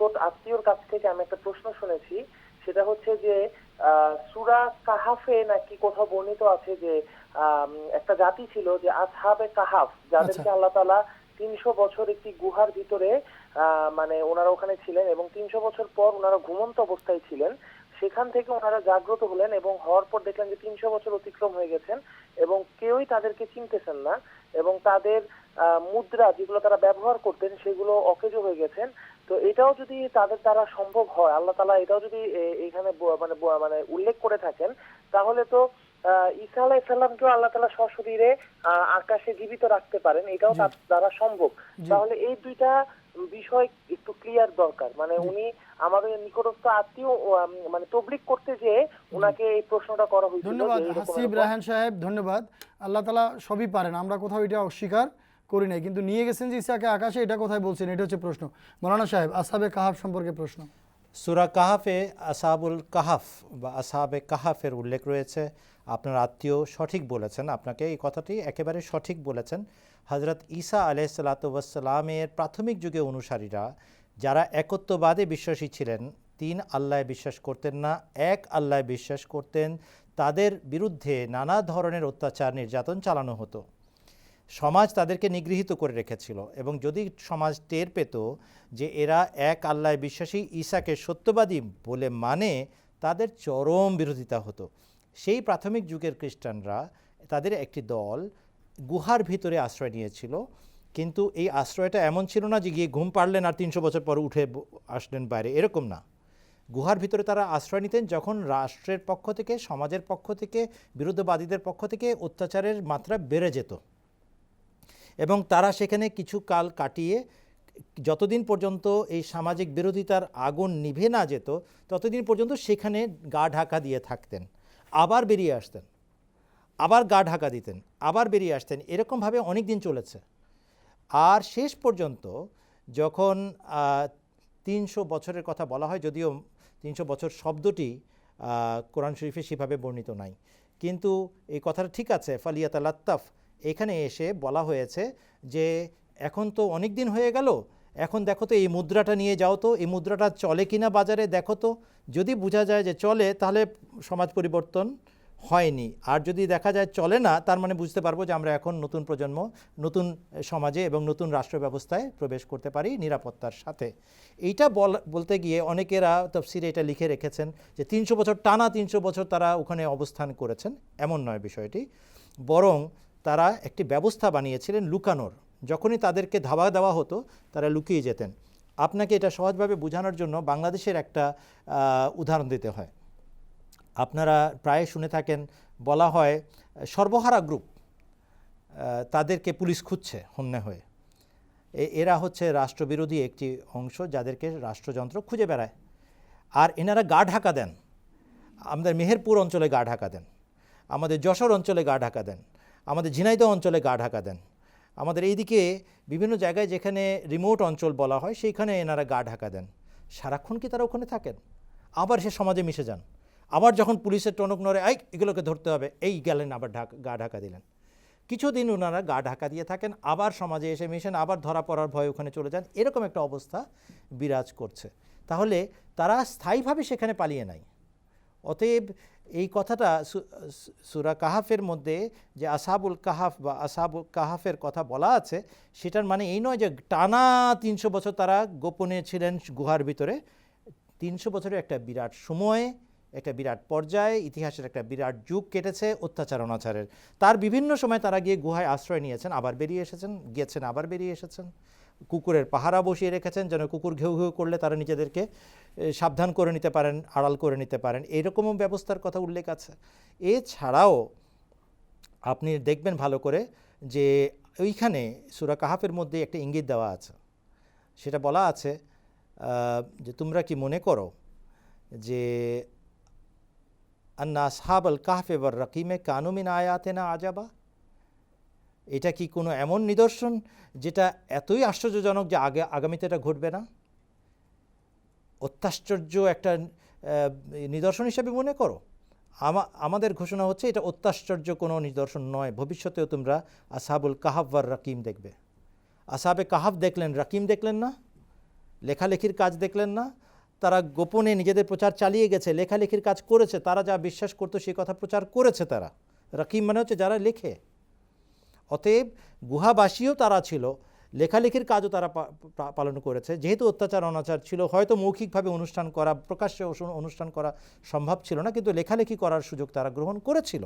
নিকট আত্মীয়র কাছ থেকে আমি একটা প্রশ্ন শুনেছি সেটা হচ্ছে যে সুরা কাহাফে নাকি কোথাও বর্ণিত আছে যে একটা জাতি ছিল যে আসহাবে কাহাফ যাদেরকে আচ্ছা। আল্লাহ তালা তিনশো বছর একটি গুহার ভিতরে মানে ওনারা ওখানে ছিলেন এবং তিনশো বছর পর ওনারা ঘুমন্ত অবস্থায় ছিলেন সেখান থেকে ওনারা জাগ্রত হলেন এবং হওয়ার পর দেখলেন যে তিনশো বছর অতিক্রম হয়ে গেছেন এবং কেউই তাদেরকে চিনতেছেন না এবং তাদের মুদ্রা যেগুলো তারা ব্যবহার করতেন সেগুলো অকেজো হয়ে গেছেন। তো এটাও যদি তাদের দ্বারা সম্ভব হয় আল্লাহ তালা এটাও যদি এখানে মানে মানে উল্লেখ করে থাকেন তাহলে তো ঈসা আলাহ ইসলামকেও আল্লাহ তালা সশরীরে আকাশে জীবিত রাখতে পারেন এটাও তার দ্বারা সম্ভব। তাহলে এই দুইটা বিষয় একটু ক্লিয়ার দরকার। মানে উনি আমাদের নিকটস্থ আত্মীয় মানে তবলিক করতে যে ওনাকে এই প্রশ্নটা করা হয়েছিল ধন্যবাদ হাসিব রায়হান সাহেব ধন্যবাদ। আল্লাহ তালা সবই পারেন আমরা কোথাও এটা অস্বীকার করি নাই। কিন্তু নিয়ে গেছেন যে ইসাকে আকাশে, এটা কোথায় বলছেন? এটা হচ্ছে প্রশ্ন। মৌলানা সাহেব, আসাবে কাহাব সম্পর্কে প্রশ্ন। সুরা কাহাফে আসাবুল কাহাফ বা আসাবে কাহাফের উল্লেখ রয়েছে। আপনার আত্মীয় সঠিক বলেছেন। আপনাকে এই কথাটি একেবারে সঠিক বলেছেন। হজরত ঈসা আলাইসাল্লাতামের প্রাথমিক যুগে অনুসারীরা যারা একত্ববাদে বিশ্বাসী ছিলেন, তিন আল্লাহ বিশ্বাস করতেন না, এক আল্লাহ বিশ্বাস করতেন, তাদের বিরুদ্ধে নানা ধরনের অত্যাচার, নির্যাতন চালানো হতো। সমাজ তাদেরকে নিগৃহীত করে রেখেছিল এবং যদি সমাজ টের পেত যে এরা এক আল্লাহ বিশ্বাসী, ঈসাকে সত্যবাদী বলে মানে তাদের চরম বিরোধিতা হতো। সেই প্রাথমিক যুগের খ্রিস্টানরা তাদের একটি দল গুহার ভিতরে আশ্রয় নিয়েছিল। কিন্তু এই আশ্রয়টা এমন ছিল না যে গিয়ে ঘুম পারলেন আর তিনশো বছর পর উঠে আসলেন বাইরে। এরকম না। গুহার ভিতরে তারা আশ্রয় নিতেন যখন রাষ্ট্রের পক্ষ থেকে, সমাজের পক্ষ থেকে, বিরুদ্ধবাদীদের পক্ষ থেকে অত্যাচারের মাত্রা বেড়ে যেত। এবং তারা সেখানে কিছু কাল কাটিয়ে, যতদিন পর্যন্ত এই সামাজিক বিরোধিতার আগুন নিভে না যেত, ততদিন পর্যন্ত সেখানে গা ঢাকা দিয়ে থাকতেন। আবার বেরিয়ে আসতেন। আবার গা ঢাকা দিতেন। আবার বেরিয়ে আসতেন। এরকমভাবে অনেক দিন চলেছে। আর শেষ পর্যন্ত যখন তিনশো বছরের কথা বলা হয়, যদিও তিনশো বছর শব্দটি কোরআন শরীফে সেভাবে বর্ণিত নাই। কিন্তু এই কথাটা ঠিক আছে ফালিয়াত লাত্তাফ এখানে এসে বলা হয়েছে যে এখন তো অনেক দিন হয়ে গেল, এখন দেখো তো এই মুদ্রাটা নিয়ে যাও তো, এই মুদ্রাটা চলে কিনা বাজারে দেখো তো। যদি বোঝা যায় যে চলে, তাহলে সমাজ পরিবর্তন হয়নি। আর যদি দেখা যায় চলে না, তার মানে বুঝতে পারব যে আমরা এখন নতুন প্রজন্ম, নতুন সমাজে এবং নতুন রাষ্ট্র ব্যবস্থায় প্রবেশ করতে পারি নিরাপত্তার সাথে। এইটা বল, বলতে গিয়ে অনেকেরা তফসিরে এটা লিখে রেখেছেন যে তিনশো বছর, টানা তিনশো বছর তারা ওখানে অবস্থান করেছেন। এমন নয় বিষয়টি। বরং তারা একটি ব্যবস্থা বানিয়েছিলেন লুকানোর। যখনই তাদেরকে ধাবা দেওয়া হতো, তারা লুকিয়ে যেতেন। আপনাকে এটা সহজভাবে বোঝানোর জন্য বাংলাদেশের একটা উদাহরণ দিতে হয়। আপনারা প্রায় শুনে থাকেন, বলা হয়, সর্বহারা গ্রুপ তাদেরকে পুলিশ খুঁজছে হন্যে হয়ে। এরা হচ্ছে রাষ্ট্রবিরোধী একটি অংশ যাদেরকে রাষ্ট্রযন্ত্র খুঁজে বেড়ায়। আর এনারা গা ঢাকা দেন। আমাদের মেহেরপুর অঞ্চলে গা ঢাকা দেন। আমাদের যশোর অঞ্চলে গা ঢাকা দেন। আমাদের ঝিনাইদহ অঞ্চলে গা ঢাকা দেন। আমাদের এইদিকে বিভিন্ন জায়গায় যেখানে রিমোট অঞ্চল বলা হয়, সেইখানে এনারা গা ঢাকা দেন। সারাক্ষণ কি তারা ওখানে থাকেন? আবার সে সমাজে মিশে যান। আবার যখন পুলিশের টনক নড়ে, এই, এগুলোকে ধরতে হবে। এই গেলেন, আবার ঢাকা, গা ঢাকা দিলেন। কিছুদিন ওনারা গা ঢাকা দিয়ে থাকেন, আবার সমাজে এসে মিশেন, আবার ধরা পড়ার ভয়ে ওখানে চলে যান। এরকম একটা অবস্থা বিরাজ করছে। তাহলে তারা স্থায়ীভাবে সেখানে পালিয়ে নাই। অতএব এই কথাটা সুরা কাহাফের মধ্যে যে আসাবুল কাহাফ বা আসাবুল কাহাফের কথা বলা আছে, সেটার মানে এই নয় যে টানা তিনশো বছর তারা গোপনে ছিলেন গুহার ভিতরে। তিনশো বছরের একটা বিরাট সময়, একটা বিরাট পর্যায়ে, ইতিহাসের একটা বিরাট যুগ কেটেছে অত্যাচার অনাচারের। তার বিভিন্ন সময় তারা গিয়ে গুহায় আশ্রয় নিয়েছেন, আবার বেরিয়ে এসেছেন, গিয়েছেন, আবার বেরিয়ে এসেছেন। কুকুরের পাহারা বসিয়ে রেখেছেন, যেন কুকুর ঘেউ ঘেউ করলে তারা নিজেদেরকে সাবধান করে নিতে পারেন, আড়াল করে নিতে পারেন। এইরকমও ব্যবস্থার কথা উল্লেখ আছে। এছাড়াও আপনি দেখবেন ভালো করে যে ওইখানে সুরা কাহাফের মধ্যে একটা ইঙ্গিত দেওয়া আছে। সেটা বলা আছে যে তোমরা কি মনে করো যে আন্না আসহাব আল কাহফে বর রকিমে কানুমিন আয়াতে না আজাবা? এটা কি কোনো এমন নিদর্শন যেটা এতই আশ্চর্যজনক যে আগে আগামীতে এটা ঘটবে না? অত্যাশ্চর্য একটা নিদর্শন হিসেবে মনে করো। আমাদের ঘোষণা হচ্ছে এটা অত্যাশ্চর্য কোনো নিদর্শন নয়। ভবিষ্যতেও তোমরা আসাবুল কাহাব আর রাকিম দেখবে। আসাবে কাহাব দেখলেন, রাকিম দেখলেন না? লেখালেখির কাজ দেখলেন না? তারা গোপনে নিজেদের প্রচার চালিয়ে গেছে, লেখালেখির কাজ করেছে, তারা যা বিশ্বাস করতো সেই কথা প্রচার করেছে তারা। রাকিম মানে হচ্ছে যারা লেখে। অতএব গুহাবাসীও তারা ছিল, লেখালেখির কাজও তারা পালন করেছে। যেহেতু অত্যাচার অনাচার ছিল, হয়তো মৌখিকভাবে অনুষ্ঠান করা, প্রকাশ্যে অনুষ্ঠান করা সম্ভব ছিল না, কিন্তু লেখালেখি করার সুযোগ তারা গ্রহণ করেছিল।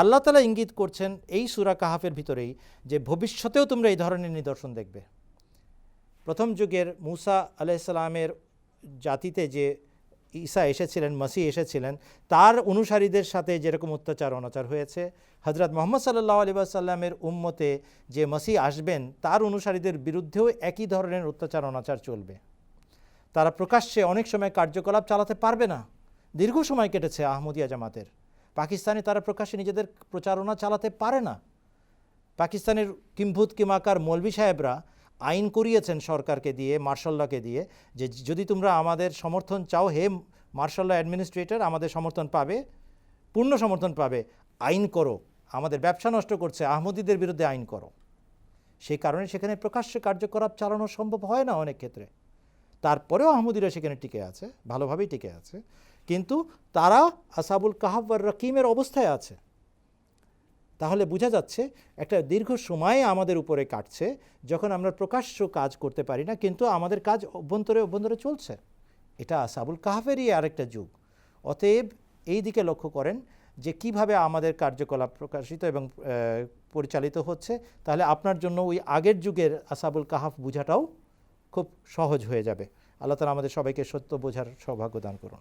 আল্লাহ তালা ইঙ্গিত করছেন এই সুরা কাহাফের ভিতরেই যে ভবিষ্যতেও তোমরা এই ধরনের নিদর্শন দেখবে। প্রথম যুগের মুসা আলাইসালামের জাতিতে যে ঈসা এসেছিলেন মাসি এসেছিলেন, তার অনুসারীদের সাথে যেরকম অত্যাচার, অনাচার হয়েছে। হজরত মোহাম্মদ সাল্লাহ আলী সাল্লামের উম্মতে যে মাসি আসবেন, তার অনুসারীদের বিরুদ্ধেও একই ধরনের অত্যাচার, অনাচার চলবে। তারা প্রকাশ্যে অনেক সময় কার্যকলাপ চালাতে পারবে না। দীর্ঘ সময় কেটেছে আহমদিয়া জামাতের। পাকিস্তানে তারা প্রকাশ্যে নিজেদের প্রচারণা চালাতে পারে না। পাকিস্তানের কিম্ভূত কিমাকার মৌলভি সাহেবরা আইন করিয়েছেন সরকারকে দিয়ে, মার্শাল্লাহকে দিয়ে, যে যদি তোমরা আমাদের সমর্থন চাও, হে মার্শাল্লাহ অ্যাডমিনিস্ট্রেটর, আমাদের সমর্থন পাবে, পূর্ণ সমর্থন পাবে, আইন করো। আমাদের ব্যবসা নষ্ট করছে, আহমদীদের বিরুদ্ধে আইন করো। সেই কারণে সেখানে প্রকাশ্যে কার্যকলাপ চালানো সম্ভব হয় না অনেক ক্ষেত্রে। তারপরেও আহমদিরা সেখানে টিকে আছে, ভালোভাবেই টিকে আছে। কিন্তু তারা আসাবুল কাহাব আর রকিমের অবস্থায় আছে। তাহলে বোঝা যাচ্ছে একটা দীর্ঘ সময় আমাদের উপরে কাটছে, যখন আমরা প্রকাশ্য কাজ করতে পারি না, কিন্তু আমাদের কাজ অভ্যন্তরে অভ্যন্তরে চলছে। এটা আসাবুল কাহাফেরই আরেকটা যুগ। অতএব এই দিকে লক্ষ্য করেন যে কীভাবে আমাদের কার্যকলাপ প্রকাশিত এবং পরিচালিত হচ্ছে, তাহলে আপনার জন্য ওই আগের যুগের আসাবুল কাহাফ বোঝাটাও খুব সহজ হয়ে যাবে। আল্লাহ তালা আমাদের সবাইকে সত্য বোঝার সৌভাগ্য দান করুন।